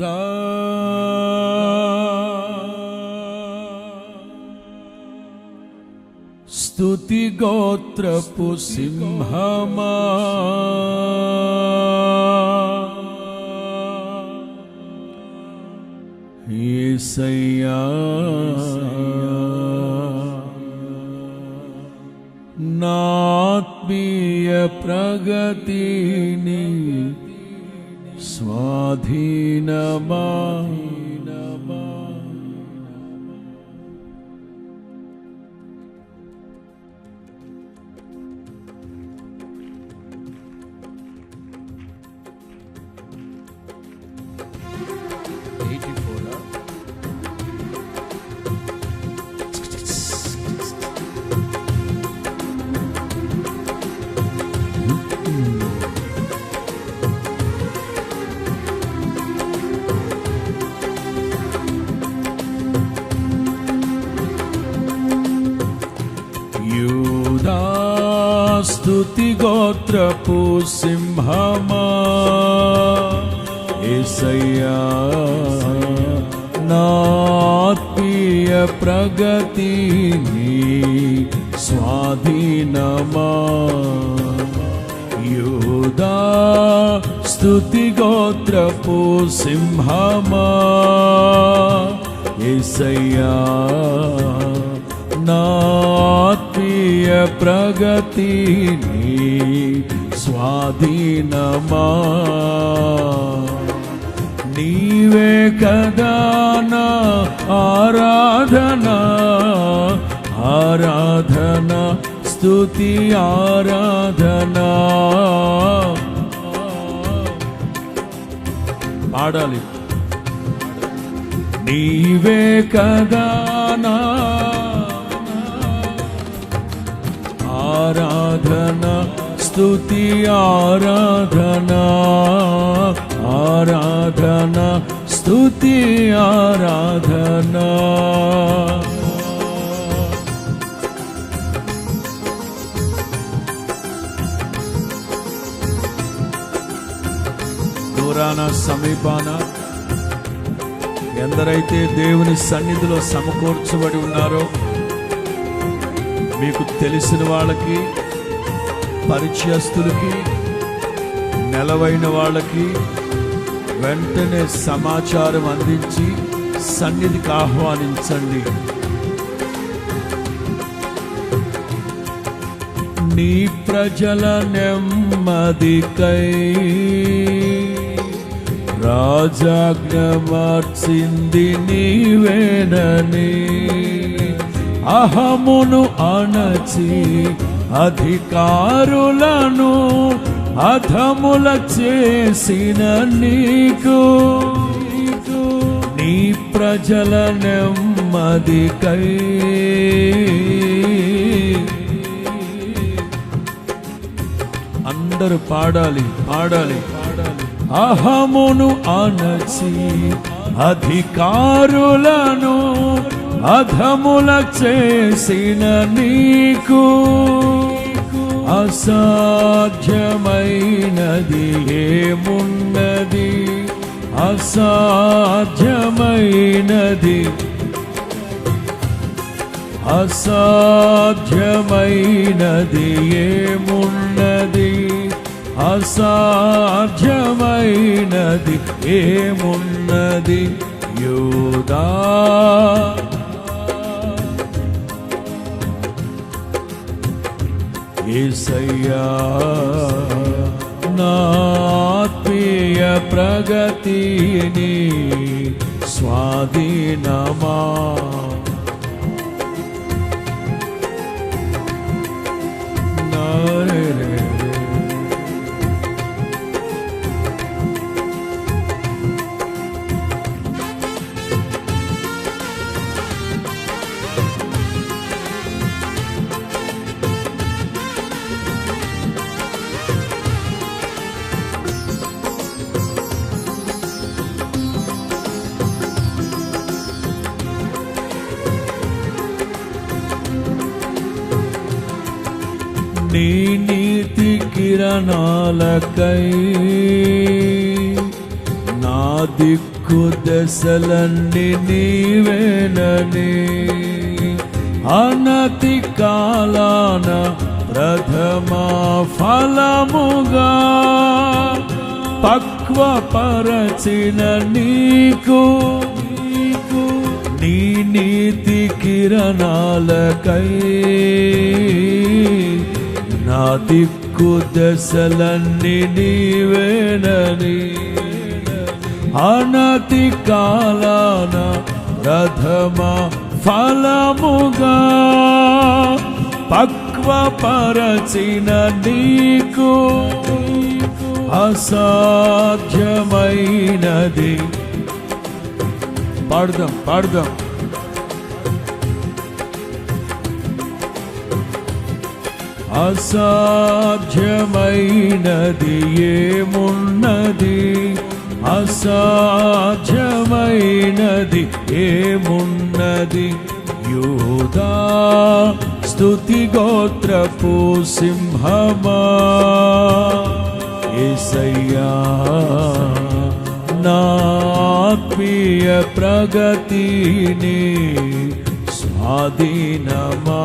యూదా స్తుతి గోత్రపు సింహమా ఏసయ్యా నాత్మీయ ప్రగతిని స్వాధీనమా యూదా స్తుతి గోత్రపు సింహమా? ఏసయ్యా నాత్మీయ ప్రగతిని స్వాధీనమా? యూదా స్తుతి గోత్రపు సింహమా? ఏసయ్యా నాత్మీయ ప్రగతిని స్వాధీనమా? నీవే కదా నా ఆరాధన? ఆరాధన స్తుతి ఆరాధన? పాడాలి. నీవే కదా నా ఆరాధన స్తుతి ఆరాధన ఆరాధన స్తుతి ఆరాధన. దూరాన సమీపాన ఎందరైతే దేవుని సన్నిధిలో సమకూర్చబడి ఉన్నారో మీకు తెలిసిన వాళ్ళకి పరిచయస్తులకి నెలవైన వాళ్ళకి వెంటనే సమాచారం అందించి సన్నిధికి ఆహ్వానించండి. నీ ప్రజల నెమ్మదికై రాజాజ్ఞ మార్చింది నీవేనని అహమును అణచి అధికారులను అధముల చేసిన నీకు. నీ ప్రజల నెమ్మదికై అందరూ పాడాలి పాడాలి. అహమును అనచి అధికారులను అధముల చేసిన నీకు అసాధ్యమైనది ఏమున్నది? అసాధ్యమైనది. అసాధ్యమైనది ఏమున్నది? అసాధ్యమైనది ఏమున్నది? యోదా ఏసయ్యా నాత్మీయ ప్రగతిని స్వాధీనమా? కిరణాలకై నా దిక్కు దశలన్నీ నీవేనని అనతి కాలాన ప్రథమ ఫలముగా పక్వపరచిన నీకు నీ నీతి కిరణాలకై నా దిక్కు దశలన్నీ నీవేనని. అనతి కాలాన ప్రథమ ఫలముగా పక్వపరచిన నీకు అసాధ్యమైనది. పడదాం పడదాం. అసాధ్యమైనది ఏమున్నది? అసాధ్యమైనది ఏమున్నది? యూదా స్తుతి గోత్రపు సింహమా ఏసయ్యా నాత్మీయ ప్రగతిని స్వాధీనమా?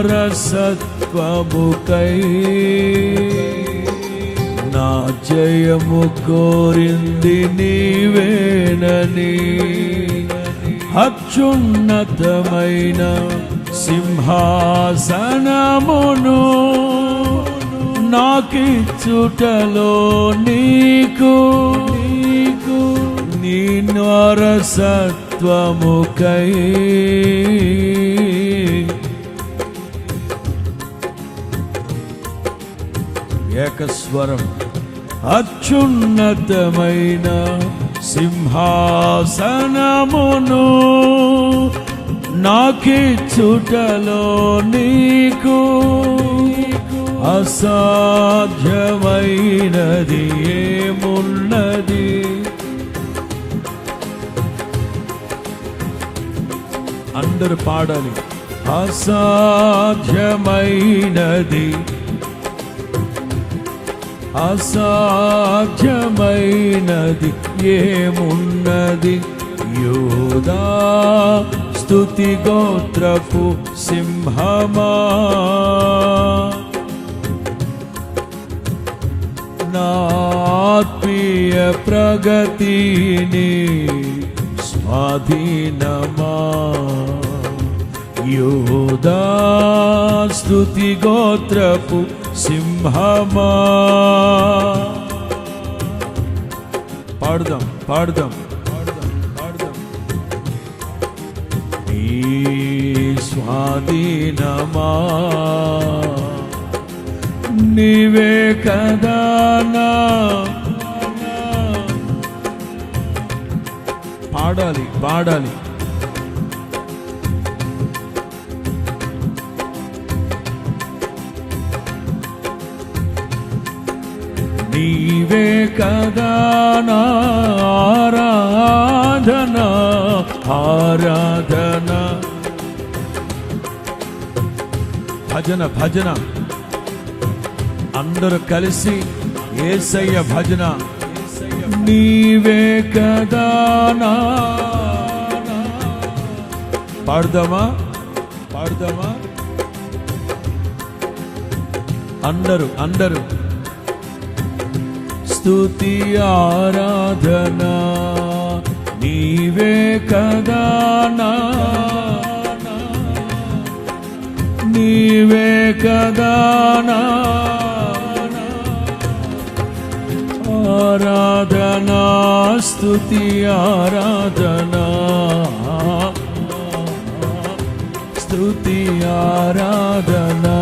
వారసత్వముకై నా జయము కోరింది నీవేనని అత్యున్నతమైన సింహాసనమును నాకిచ్చుటలో నీకు నీకు నీ నరసత్వముకై ఏకస్వరం. అత్యున్నతమైన సింహాసనమును నాకిచ్చుటలో నీకు అసాధ్యమైనది ఏమున్నది? అందరు పాడాలి. అసాధ్యమైనది అసాధ్యమైనది ఏమున్నది? యోదా స్తుతి గోత్రపు సింహమా? నాత్మీయ ప్రగతిని స్వాధీనమా? యోదా స్తుతి గోత్రపు సింహమా. పాడుదాం పాడుదాం పాడుదాం పాడుదాం. స్వాధీనమా నీవే కదా నా పాడాలి పాడాలి. నీవే కదా నా ఆరాధన ఆరాధన. భజన భజన. అందరూ కలిసి ఏసయ్య భజన. నీవే కదా నా పాడదామా? పాడదామా? అందరూ అందరూ. స్థుతి ఆరాధన. నీవే కదా నీవే కదా ఆరాధనా స్థుతి ఆరాధనా. స్థుతి ఆరాధనా.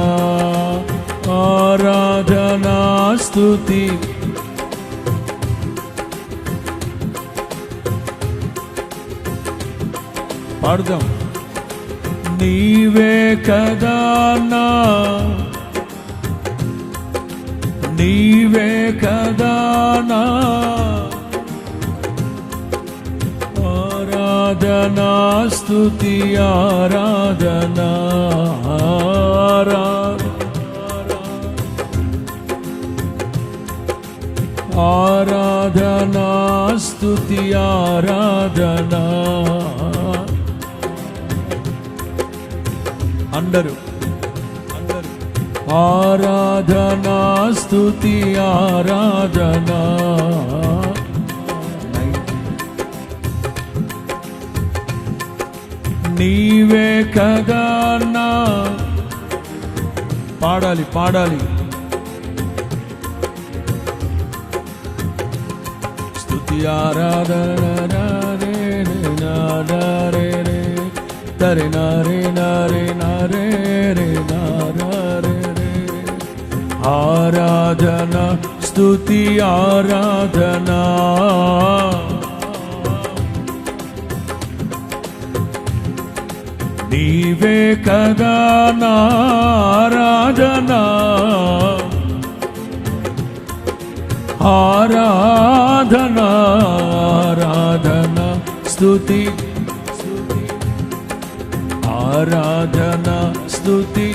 ఆరాధనా స్థుతి పాడుదాం. నీవే కదా నా. నీవే కదా నా. ఆరాధనా స్థుతి ఆరాధనా ఆరాధనా. స్థుతి ఆరాధనా. అందరూ అందరూ ఆరాధనా స్థుతి ఆరాధనా నీవే కదా నా పాడాలి పాడాలి స్థుతి ఆరాధన రే నారే రే తరి నారే నారే ఆరాధన స్థుతి ఆరాధన. నీవే కదా నారాధన ఆరాధన. ఆరాధన స్థుతి ఆరాధన స్థుతి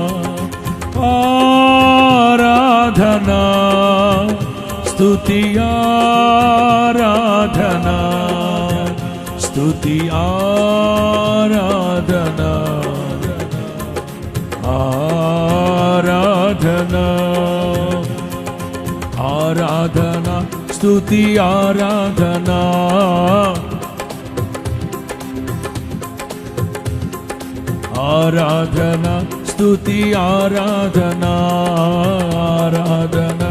స్తుతి ఆరాధన స్తుతి ఆరాధన ఆరాధన ఆరాధన స్తుతి ఆరాధన ఆరాధన స్తుతి ఆరాధన ఆరాధనా.